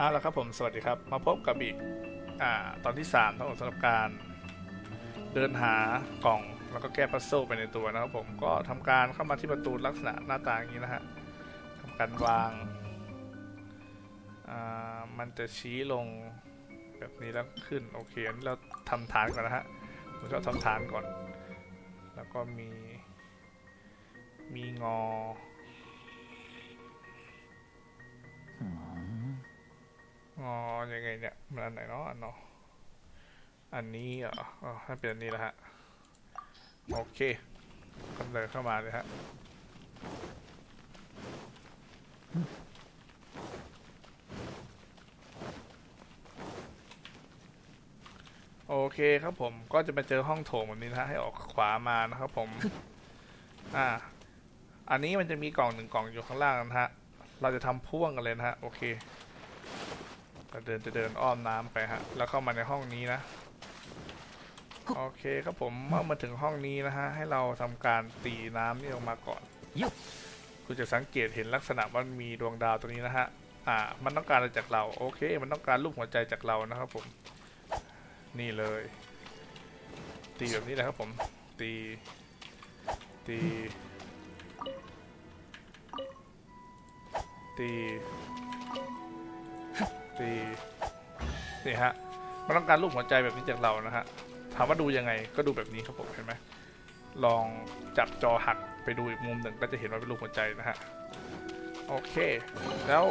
เอาละครับผมสวัสดีครับ มาพบกับอีกอ่าตอนที่3ทั้งหมดสำหรับการ เดินหากล่องแล้วก็แก้พัซเซิลไปในตัวนะครับผมก็ทำการเข้ามาที่ประตูลักษณะหน้าตาอย่างนี้นะฮะทำการวางอ่ามันจะชี้ลงแบบนี้แล้วขึ้นโอเคอันนี้เราทำฐานก่อนนะฮะผมชอบทำฐานก่อน แล้วก็มีมีงอ ยังไงเนี่ย มันอันไหนเนาะอันเนาะอันนี้อ๋อให้เป็นอันนี้แล้วฮะ โอเคก็เลยเข้ามาเลยฮะโอเคครับผมก็จะมาเจอห้องโถงแบบนี้นะฮะให้ออกขวามานะครับผม อ่า อันนี้มันจะมีกล่องหนึ่งกล่องอยู่ข้างล่างนะฮะ เราจะทำพ่วงกันเลยนะฮะ โอเค จะเดินจะเดินอ้อมน้ำไปฮะ แล้วเข้ามาในห้องนี้นะ โอเคครับผมเมื่อมาถึงห้องนี้นะฮะ ให้เราทำการตีน้ำนี่ออกมาก่อนยุบคุณจะสังเกตเห็นลักษณะว่ามันมีดวงดาวตรงนี้นะฮะ อ่า มันต้องการอะไรจากเรา โอเค มันต้องการรูปหัวใจจากเรานะครับผม นี่เลย ตีแบบนี้แหละครับผม ตี ตีตี ตีนี่ฮะมันต้องการรูปหัวใจแบบนี้จากเรานะฮะถามว่าดูยังไงก็ดูแบบนี้ครับผมเห็นไหมลองจับจอหักไปดูอีกมุมหนึ่งก็จะเห็นว่าเป็นรูปหัวใจนะฮะโอเค แล้ว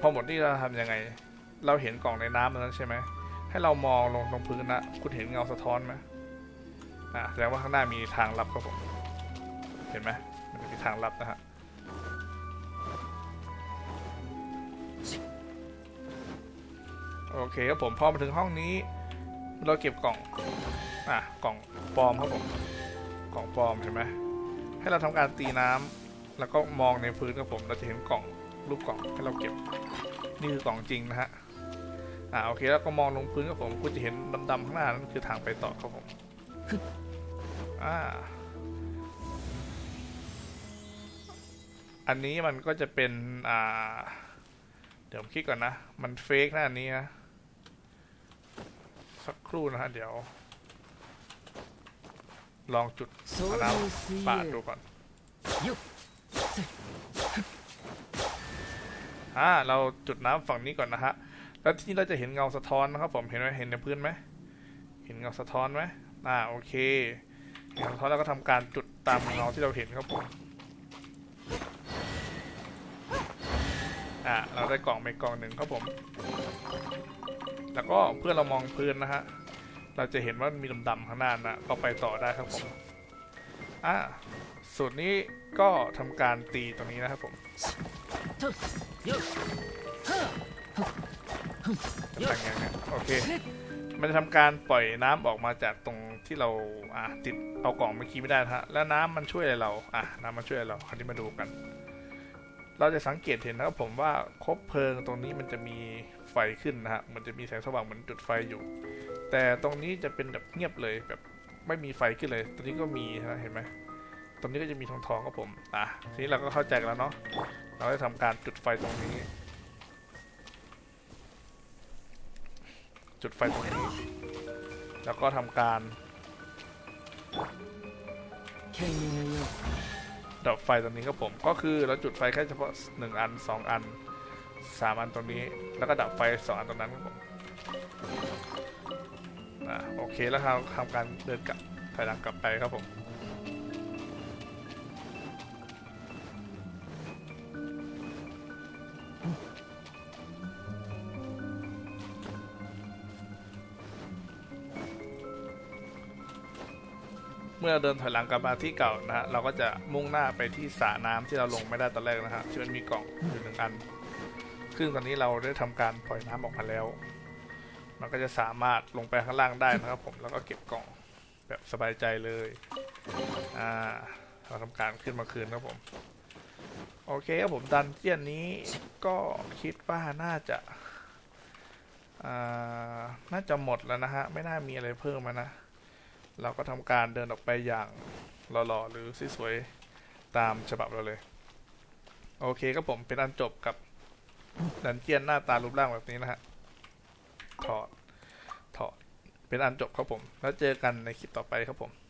พอหมดนี่เราทำยังไง เราเห็นกล่องในน้ำนั้นใช่ไหมให้เรามองลงตรงพื้นนะคุณเห็นเงาสะท้อนไหมอ่าแสดงว่าข้างหน้ามีทางลับครับผมเห็นไหมมันมีทางลับนะฮะ โอเคครับผมพอมาถึงห้องนี้ เราเก็บกล่องอะกล่องปลอมครับผมกล่องปลอมเห็นไหมให้เราทำการตีน้ำแล้วก็มองในพื้นครับผมเราจะเห็นกล่องรูปกล่องให้เราเก็บนี่คือกล่องจริงนะฮะอ่าโอเคแล้วก็มองลงพื้นครับผมคุณจะเห็นดำๆข้างหน้านั่นคือทางไปต่อครับผมอ่าอันนี้มันก็จะเป็นอ่าเดี๋ยวผมคิดก่อนนะ มันเฟกนะอันนี้นะ สักครู่นะฮะเดี๋ยว ลองจุดมะนาวปาดดูก่อนอ่าเราจุดน้ำฝั่งนี้ก่อนนะฮะ แล้วที่นี่เราจะเห็นเงาสะท้อนนะครับ ผมเห็นไหมเห็นในพื้นไหมเห็นเงาสะท้อนไหมอ่าโอเคเงาสะท้อนเราก็ทำการจุดตามเงาที่เราเห็นครับผมอ่าเราได้กล่องไปกล่องหนึ่งครับผม แล้วก็เพื่อเรามองพื้นนะฮะ เราจะเห็นว่ามีดำๆข้างหน้านะก็ไปต่อได้ครับผม อ่าส่วนนี้ก็ทำการตีตรงนี้นะครับผมต่างกันนะโอเค มันจะทำการปล่อยน้ำออกมาจากตรงที่เราอะติดเอากล่องเมื่อกี้ไม่ได้ฮะ แล้วน้ำมันช่วยอะไรเรา อะน้ำมันช่วยเราคราวนี้มาดูกัน เราจะสังเกตเห็นนะครับผมว่าคบเพลิงตรงนี้มันจะมีไฟขึ้นนะฮะ มันจะมีแสงสว่างเหมือนจุดไฟอยู่ แต่ตรงนี้จะเป็นแบบเงียบเลยแบบไม่มีไฟขึ้นเลย ตรงนี้ก็มีนะเห็นไหมตรงนี้ก็จะมีทองทองครับผม อะ ทีนี้เราก็เข้าใจแล้วเนาะ เราได้ทำการจุดไฟตรงนี้ จุดไฟตรงนี้ แล้วก็ทำการ ดับไฟตรงนี้ครับผม ก็คือเราจุดไฟแค่เฉพาะหนึ่งอันสองอันสามอันตรงนี้ แล้วก็ดับไฟสองอันตรงนั้นครับผมอ่าโอเคแล้วเราทำการเดินกลับถอยหลังกลับไปครับผม เมื่อเดินถอยหลังกลับมาที่เก่านะฮะเราก็จะมุ่งหน้าไปที่สระน้ำที่เราลงไม่ได้ตอนแรกนะฮะที่มันมีกล่องอยู่หนึ่งอันซึ่งตอนนี้เราได้ทำการปล่อยน้ำออกมาแล้ว มันก็จะสามารถลงไปข้างล่างได้นะครับผมแล้วก็เก็บกล่องแบบสบายใจเลยอ่าเราทำการขึ้นมาคืนครับผม โอเคครับผมดันเจียนนี้ก็คิดว่าน่าจะอ่าน่าจะหมดแล้วนะฮะ ไม่น่ามีอะไรเพิ่มมานะ เราก็ทำการเดินออกไปอย่างหล่อๆหรือสวยๆตามฉบับเราเลย โอเคครับผมเป็นอันจบกับดันเจียนหน้าตารูปร่างแบบนี้นะฮะถอดถอดเป็นอันจบครับผม แล้วเจอกันในคลิปต่อไปครับผม